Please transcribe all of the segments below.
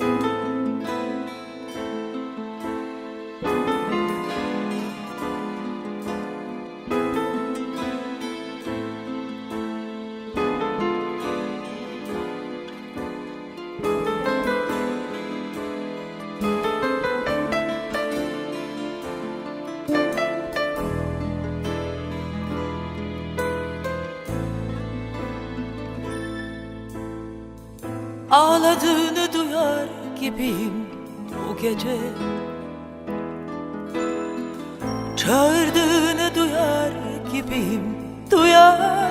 you. Ağladığını duyar gibiyim bu gece. Çağırdığını duyar gibiyim Duyar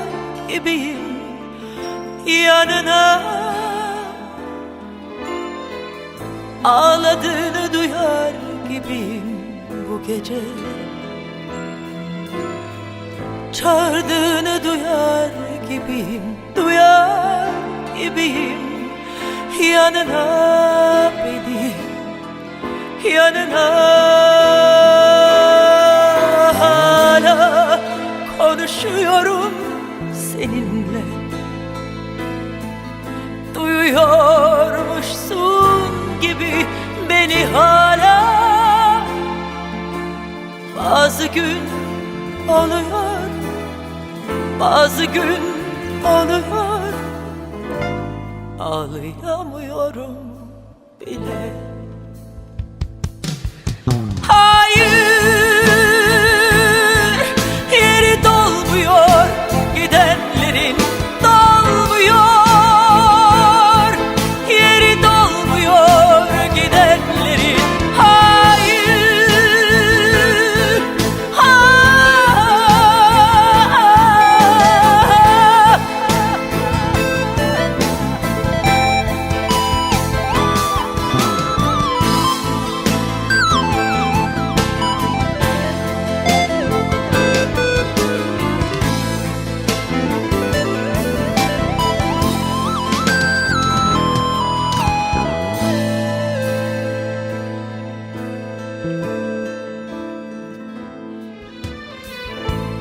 gibiyim Yanına. Ağladığını duyar gibiyim bu gece. Çağırdığını duyar gibiyim Duyar gibiyim Yanına beni. Yanına. Hala konuşuyorum seninle. Duyuyormuşsun gibi beni hala. Bazı gün oluyor Bazı gün oluyor Ağlayamıyorum bile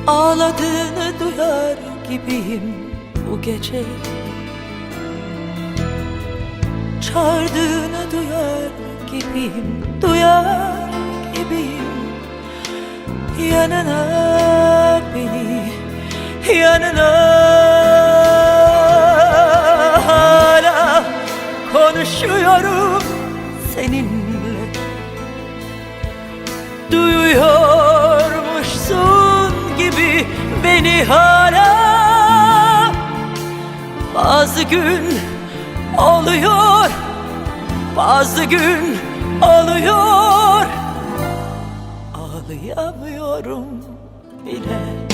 Ağladığını duyar gibiyim bu gece. Çağırdığını duyar gibiyim Duyar gibiyim. Yanına beni Yanına. Hala Konuşuyorum seninle. Duyuyormuşsun beni hala. Bazı gün oluyor Bazı gün oluyor. Ağlayamıyorum bile